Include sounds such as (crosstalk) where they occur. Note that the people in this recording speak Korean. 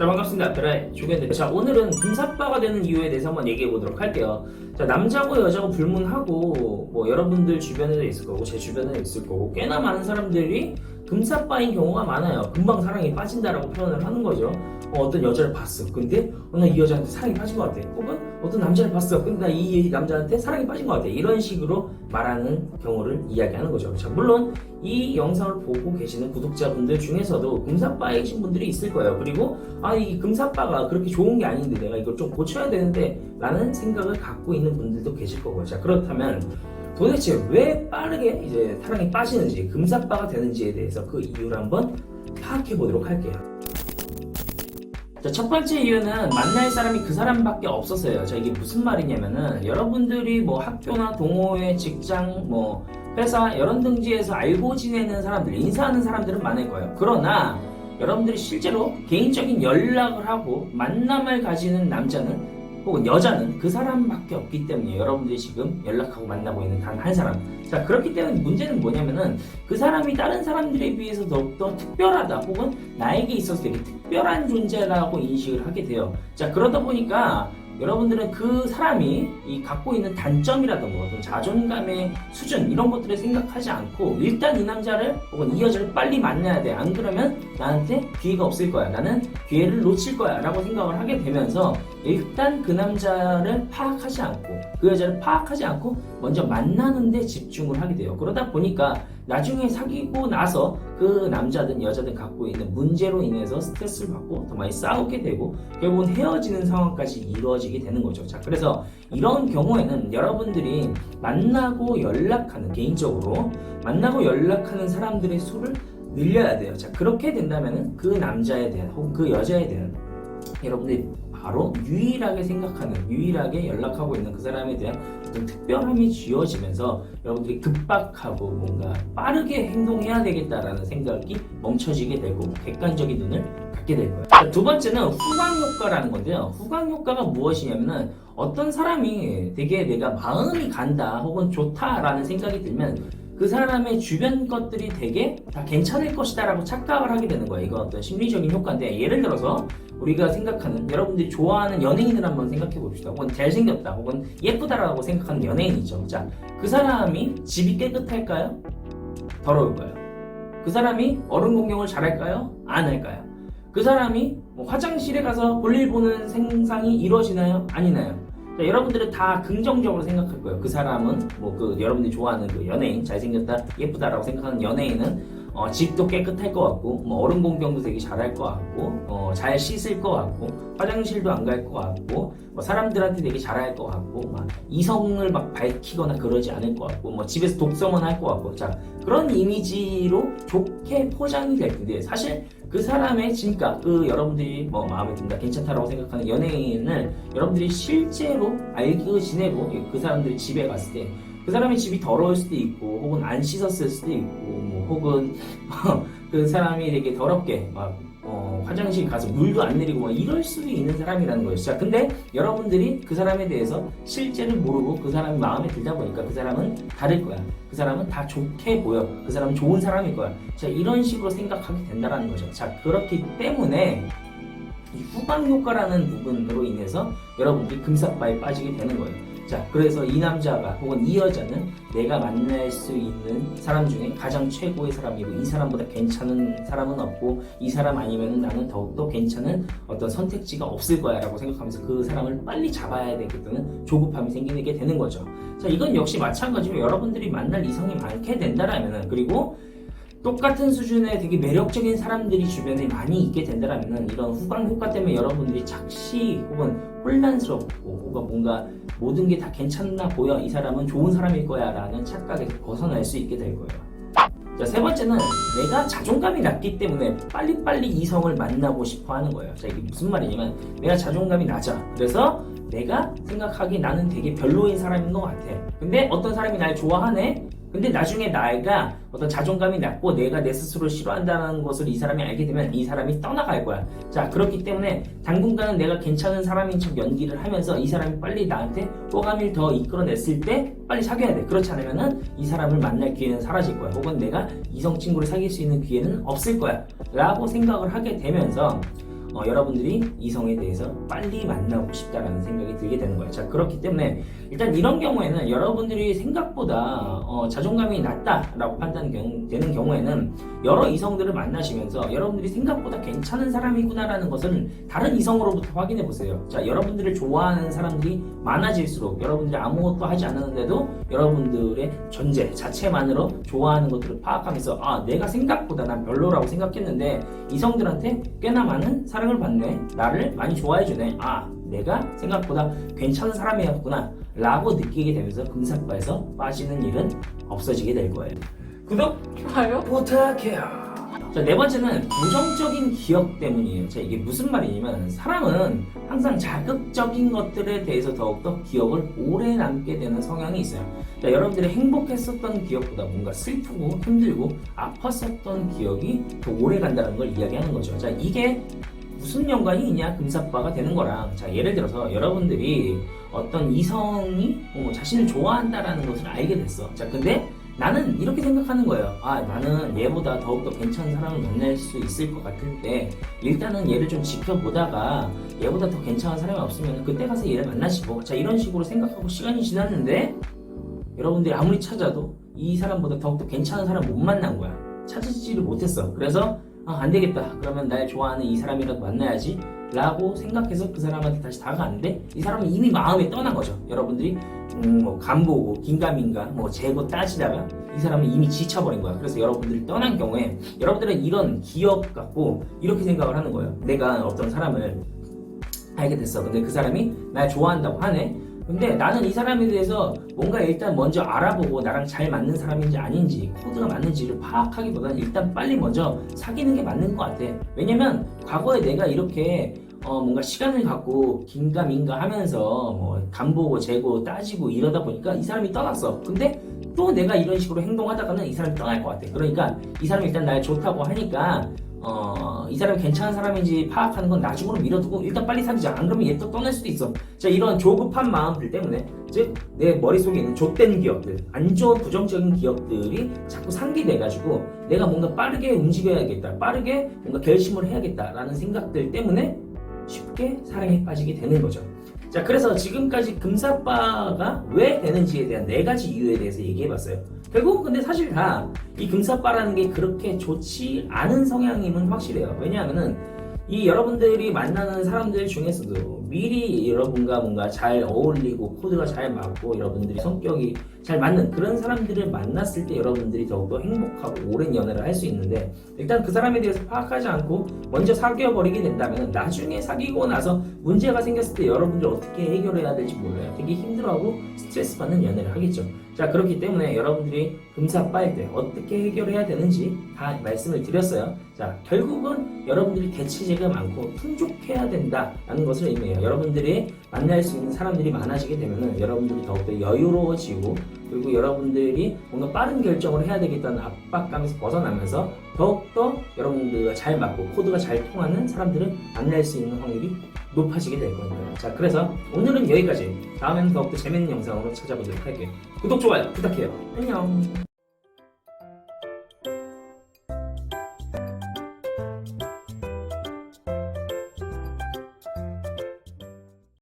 자 반갑습니다. 베라의 조견들. 자 오늘은 금사빠가 되는 이유에 대해서 한번 얘기해 보도록 할게요. 자 남자고 여자고 불문하고 뭐 여러분들 주변에도 있을 거고 제 주변에도 있을 거고 꽤나 많은 사람들이 금사빠인 경우가 많아요. 금방 사랑에 빠진다라고 표현을 하는 거죠. 어, 떤 여자를 봤어. 근데 어, 나이 여자한테 사랑에 빠진 것 같아. 혹은 어떤 남자를 봤어. 근데 나 이 남자한테 사랑에 빠진 것 같아. 이런 식으로 말하는 경우를 이야기하는 거죠. 자 물론 이 영상을 보고 계시는 구독자분들 중에서도 금사빠이신 분들이 있을 거예요. 그리고 아 이 금사빠가 그렇게 좋은 게 아닌데 내가 이걸 좀 고쳐야 되는데 라는 생각을 갖고 있는 분들도 계실 거고요. 자 그렇다면 도대체 왜 빠르게 이제 사랑에 빠지는지 금사빠가 되는지에 대해서 그 이유를 한번 파악해 보도록 할게요. 자, 첫 번째 이유는 만날 사람이 그 사람밖에 없었어요. 자, 이게 무슨 말이냐면은 여러분들이 뭐 학교나 동호회, 직장, 뭐 회사 이런 등지에서 알고 지내는 사람들, 인사하는 사람들은 많을 거예요. 그러나 여러분들이 실제로 개인적인 연락을 하고 만남을 가지는 남자는 혹은 여자는 그 사람밖에 없기 때문에 여러분들이 지금 연락하고 만나고 있는 단 한 사람. 자, 그렇기 때문에 문제는 뭐냐면은 그 사람이 다른 사람들에 비해서 더욱더 특별하다 혹은 나에게 있어서 되게 특별한 존재라고 인식을 하게 돼요. 자, 그러다 보니까 여러분들은 그 사람이 이 갖고 있는 단점이라든가 어떤 자존감의 수준 이런 것들을 생각하지 않고 일단 이 남자를 혹은 이 여자를 빨리 만나야 돼. 안 그러면 나한테 기회가 없을 거야. 나는 기회를 놓칠 거야. 라고 생각을 하게 되면서 일단 그 남자를 파악하지 않고 그 여자를 파악하지 않고 먼저 만나는데 집중을 하게 돼요. 그러다 보니까 나중에 사귀고 나서 그 남자든 여자든 갖고 있는 문제로 인해서 스트레스를 받고 더 많이 싸우게 되고 결국은 헤어지는 상황까지 이루어지게 되는 거죠. 자, 그래서 이런 경우에는 여러분들이 만나고 연락하는 개인적으로 만나고 연락하는 사람들의 수를 늘려야 돼요. 자, 그렇게 된다면 그 남자에 대한 혹은 그 여자에 대한 여러분들이 바로 유일하게 생각하는 유일하게 연락하고 있는 그 사람에 대한 어떤 특별함이 쥐어지면서 여러분들이 급박하고 뭔가 빠르게 행동해야 되겠다라는 생각이 멈춰지게 되고 객관적인 눈을 갖게 될 거예요. 자, 두 번째는 후광 효과라는 건데요. 후광 효과가 무엇이냐면은 어떤 사람이 되게 내가 마음이 간다 혹은 좋다라는 생각이 들면 그 사람의 주변 것들이 되게 다 괜찮을 것이다라고 착각을 하게 되는 거예요. 이거 어떤 심리적인 효과인데 예를 들어서 우리가 생각하는 여러분들이 좋아하는 연예인을 한번 생각해 봅시다. 혹은 잘생겼다 혹은 예쁘다라고 생각하는 연예인이죠. 자, 그 사람이 집이 깨끗할까요? 더러울까요? 그 사람이 어른 공경을 잘할까요? 안 할까요? 그 사람이 뭐 화장실에 가서 볼일 보는 생상이 이루어지나요? 아니나요? 자, 여러분들은 다 긍정적으로 생각할 거예요. 그 사람은 뭐 그 여러분들이 좋아하는 그 연예인 잘생겼다 예쁘다라고 생각하는 연예인은 어, 집도 깨끗할 것 같고 뭐 어른 공경도 되게 잘할 것 같고 어, 잘 씻을 것 같고 화장실도 안 갈 것 같고 뭐 사람들한테 되게 잘할 것 같고 막 이성을 막 밝히거나 그러지 않을 것 같고 뭐 집에서 독서만 할 것 같고. 자 그런 이미지로 좋게 포장이 될 텐데 사실 그 사람의 진가 그 여러분들이 뭐 마음에 든다 괜찮다라고 생각하는 연예인을 여러분들이 실제로 알고 지내고 그 사람들이 집에 갔을 때 그 사람의 집이 더러울 수도 있고 혹은 안 씻었을 수도 있고 뭐 혹은 (laughs) 그 사람이 되게 더럽게 막 어, 화장실 가서 물도 안 내리고 막 이럴 수도 있는 사람이라는 거예요. 자, 근데 여러분들이 그 사람에 대해서 실제를 모르고 그 사람이 마음에 들다 보니까 그 사람은 다를 거야. 그 사람은 다 좋게 보여. 그 사람은 좋은 사람일 거야. 자, 이런 식으로 생각하게 된다라는 거죠. 자, 그렇기 때문에 이 후방 효과라는 부분으로 인해서 여러분들이 금사빠에 빠지게 되는 거예요. 자, 그래서 이 남자가 혹은 이 여자는 내가 만날 수 있는 사람 중에 가장 최고의 사람이고 이 사람보다 괜찮은 사람은 없고 이 사람 아니면 나는 더욱더 괜찮은 어떤 선택지가 없을 거야 라고 생각하면서 그 사람을 빨리 잡아야 되겠다는 조급함이 생기게 되는 거죠. 자, 이건 역시 마찬가지로 여러분들이 만날 이성이 많게 된다라면은 그리고 똑같은 수준의 되게 매력적인 사람들이 주변에 많이 있게 된다면 이런 후방 효과 때문에 여러분들이 착시 혹은 혼란스럽고 혹은 뭔가 모든 게 다 괜찮나 보여. 이 사람은 좋은 사람일 거야 라는 착각에서 벗어날 수 있게 될 거예요. 자, 세 번째는 내가 자존감이 낮기 때문에 빨리빨리 이성을 만나고 싶어 하는 거예요. 자 이게 무슨 말이냐면 내가 자존감이 낮아. 그래서 내가 생각하기에 나는 되게 별로인 사람인 것 같아. 근데 어떤 사람이 날 좋아하네 근데 나중에 나이가 어떤 자존감이 낮고 내가 내 스스로를 싫어한다는 것을 이 사람이 알게 되면 이 사람이 떠나갈 거야. 자, 그렇기 때문에 당분간은 내가 괜찮은 사람인 척 연기를 하면서 이 사람이 빨리 나한테 호감을 더 이끌어냈을 때 빨리 사귀어야 돼. 그렇지 않으면은 이 사람을 만날 기회는 사라질 거야. 혹은 내가 이성 친구를 사귈 수 있는 기회는 없을 거야. 라고 생각을 하게 되면서 어, 여러분들이 이성에 대해서 빨리 만나고 싶다라는 생각이 들게 되는 거예요. 자, 그렇기 때문에 일단 이런 경우에는 여러분들이 생각보다 어, 자존감이 낮다라고 판단되는 경우에는 여러 이성들을 만나시면서 여러분들이 생각보다 괜찮은 사람이구나라는 것을 다른 이성으로부터 확인해 보세요. 자, 여러분들을 좋아하는 사람들이 많아질수록 여러분들이 아무것도 하지 않았는데도 여러분들의 존재 자체만으로 좋아하는 것들을 파악하면서 아, 내가 생각보다 난 별로라고 생각했는데 이성들한테 꽤나 많은 사랑을 받네. 나를 많이 좋아해 주네. 아, 내가 생각보다 괜찮은 사람이었구나. 라고 느끼게 되면서 금사빠에서 빠지는 일은 없어지게 될 거예요. 구독 좋아요? 부탁해요. 자, 네 번째는 부정적인 기억 때문이에요. 자, 이게 무슨 말이냐면 사람은 항상 자극적인 것들에 대해서 더욱더 기억을 오래 남게 되는 성향이 있어요. 자, 여러분들이 행복했었던 기억보다 뭔가 슬프고 힘들고 아팠었던 기억이 더 오래 간다는 걸 이야기하는 거죠. 자, 이게 무슨 연관이 있냐 금사빠가 되는 거랑 자 예를 들어서 여러분들이 어떤 이성이 어, 자신을 좋아한다라는 것을 알게 됐어 자 근데 나는 이렇게 생각하는 거예요 아 나는 얘보다 더욱더 괜찮은 사람을 만날 수 있을 것 같은데 일단은 얘를 좀 지켜보다가 얘보다 더 괜찮은 사람이 없으면 그때 가서 얘를 만나시고 자 이런 식으로 생각하고 시간이 지났는데 여러분들이 아무리 찾아도 이 사람보다 더욱더 괜찮은 사람 못 만난 거야 찾지를 못했어 그래서 아, 안 되겠다. 그러면 날 좋아하는 이 사람이라도 만나야지. 라고 생각해서 그 사람한테 다시 다가갔는데 이 사람은 이미 마음에 떠난 거죠. 여러분들이 음, 뭐 간보고 긴가민가 뭐 재고 따지다가 이 사람은 이미 지쳐버린 거야. 그래서 여러분들이 떠난 경우에 여러분들은 이런 기억 갖고 이렇게 생각을 하는 거예요. 내가 어떤 사람을 알게 됐어. 근데 그 사람이 날 좋아한다고 하네. 근데 나는 이 사람에 대해서 뭔가 일단 먼저 알아보고 나랑 잘 맞는 사람인지 아닌지 코드가 맞는지를 파악하기보다는 일단 빨리 먼저 사귀는 게 맞는 것 같아. 왜냐면 과거에 내가 이렇게 어 뭔가 시간을 갖고 긴가민가 하면서 뭐 간보고 재고 따지고 이러다 보니까 이 사람이 떠났어. 근데 또 내가 이런 식으로 행동하다가는 이 사람이 떠날 것 같아. 그러니까 이 사람이 일단 날 좋다고 하니까 어, 이 사람이 괜찮은 사람인지 파악하는 건 나중으로 미뤄두고 일단 빨리 사귀자. 안 그러면 얘 또 떠날 수도 있어. 자, 이런 조급한 마음들 때문에 즉 내 머릿속에 있는 좆된 기억들, 안 좋은 부정적인 기억들이 자꾸 상기돼가지고 내가 뭔가 빠르게 움직여야겠다. 빠르게 뭔가 결심을 해야겠다라는 생각들 때문에 쉽게 사랑에 빠지게 되는 거죠. 자, 그래서 지금까지 금사빠가 왜 되는지에 대한 네 가지 이유에 대해서 얘기해봤어요. 결국 근데 사실 다 이 금사빠라는 게 그렇게 좋지 않은 성향임은 확실해요. 왜냐하면은 이 여러분들이 만나는 사람들 중에서도 미리 여러분과 뭔가 잘 어울리고 코드가 잘 맞고 여러분들이 성격이 잘 맞는 그런 사람들을 만났을 때 여러분들이 더욱더 행복하고 오랜 연애를 할 수 있는데 일단 그 사람에 대해서 파악하지 않고 먼저 사귀어 버리게 된다면 나중에 사귀고 나서 문제가 생겼을 때 여러분들 어떻게 해결해야 될지 몰라요. 되게 힘들어하고 스트레스 받는 연애를 하겠죠. 자 그렇기 때문에 여러분들이 금사 빠일 때 어떻게 해결해야 되는지 다 말씀을 드렸어요. 자 결국은 여러분들이 대체제가 많고 풍족해야 된다라는 것을 의미해요. 여러분들이 만날 수 있는 사람들이 많아지게 되면은 여러분들이 더욱더 여유로워지고 그리고 여러분들이 뭔가 빠른 결정을 해야 되겠다는 압박감에서 벗어나면서 더욱더 여러분들과 잘 맞고 코드가 잘 통하는 사람들을 만날 수 있는 확률이 높아지게 될 겁니다. 자, 그래서 오늘은 여기까지. 다음에는 더욱더 재밌는 영상으로 찾아보도록 할게요. 구독, 좋아요 부탁해요. 안녕.